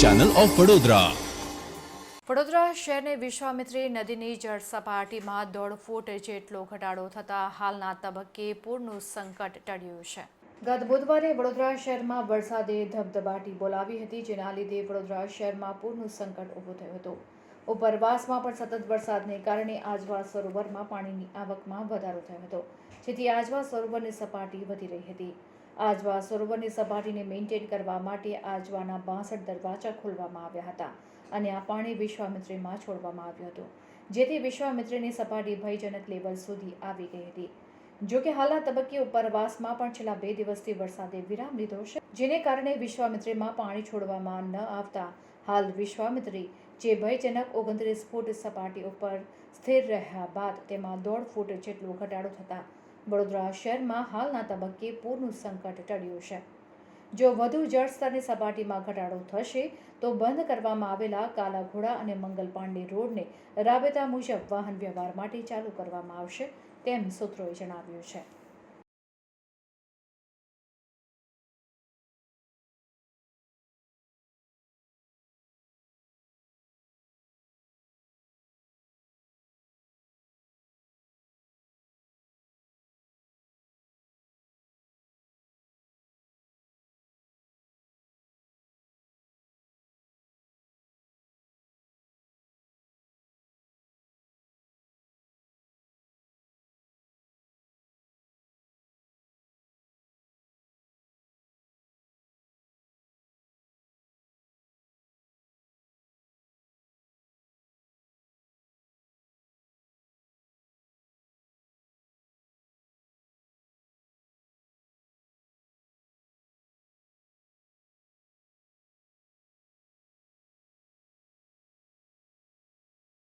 Channel of Vadodara Vadodara શહેરની વિશ્વામિત્રી નદીની જળ સપાટીમાં દોઢ ફૂટ જેટલો ઘટાડો થતાં હાલના તબક્કે પૂરનું સંકટ ટળ્યું છે. ગત બુધવારે વડોદરા શહેરમાં વરસાદે ધબધબાટી બોલાવી હતી, જેના લીધે વડોદરા શહેરમાં પૂરનું સંકટ ઊભું થયું હતું. ઉપરવાસમાં પણ સતત વરસાદને કારણે આજવા સરોવરમાં પાણીની આવકમાં વધારો થયો હતો, જેથી આજવા સરોવરની સપાટી વધી રહી હતી. આજવા સરોવરની સપાટીને મેન્ટેન કરવા માટે આજવાના બાસઠ દરવાજા ખોલવામાં આવ્યા હતા અને આ પાણી વિશ્વામિત્રીમાં છોડવામાં આવ્યું હતું, જેથી વિશ્વામિત્રીની સપાટી ભયજનક લેવલ સુધી આવી ગઈ હતી. જો કે હાલના તબક્કે ઉપરવાસમાં પણ છેલ્લા બે દિવસથી વરસાદે વિરામ લીધો છે, જેને કારણે વિશ્વામિત્રીમાં પાણી છોડવામાં ન આવતા હાલ વિશ્વામિત્રી જે ભયજનક ઓગણત્રીસ ફૂટ સપાટી ઉપર સ્થિર રહ્યા બાદ તેમાં દોઢ ફૂટ જેટલો ઘટાડો થતાં વડોદરા શહેરમાં હાલના તબક્કે પૂરનું સંકટ ટળ્યું છે. જો વધુ જળસ્તરની સપાટીમાં ઘટાડો થશે, તો બંધ કરવામાં આવેલા કાલાઘોડા અને મંગલ પાંડે રોડને રાબેતા મુજબ વાહન વ્યવહાર માટે ચાલુ કરવામાં આવશે, તેમ સૂત્રોએ જણાવ્યું છે.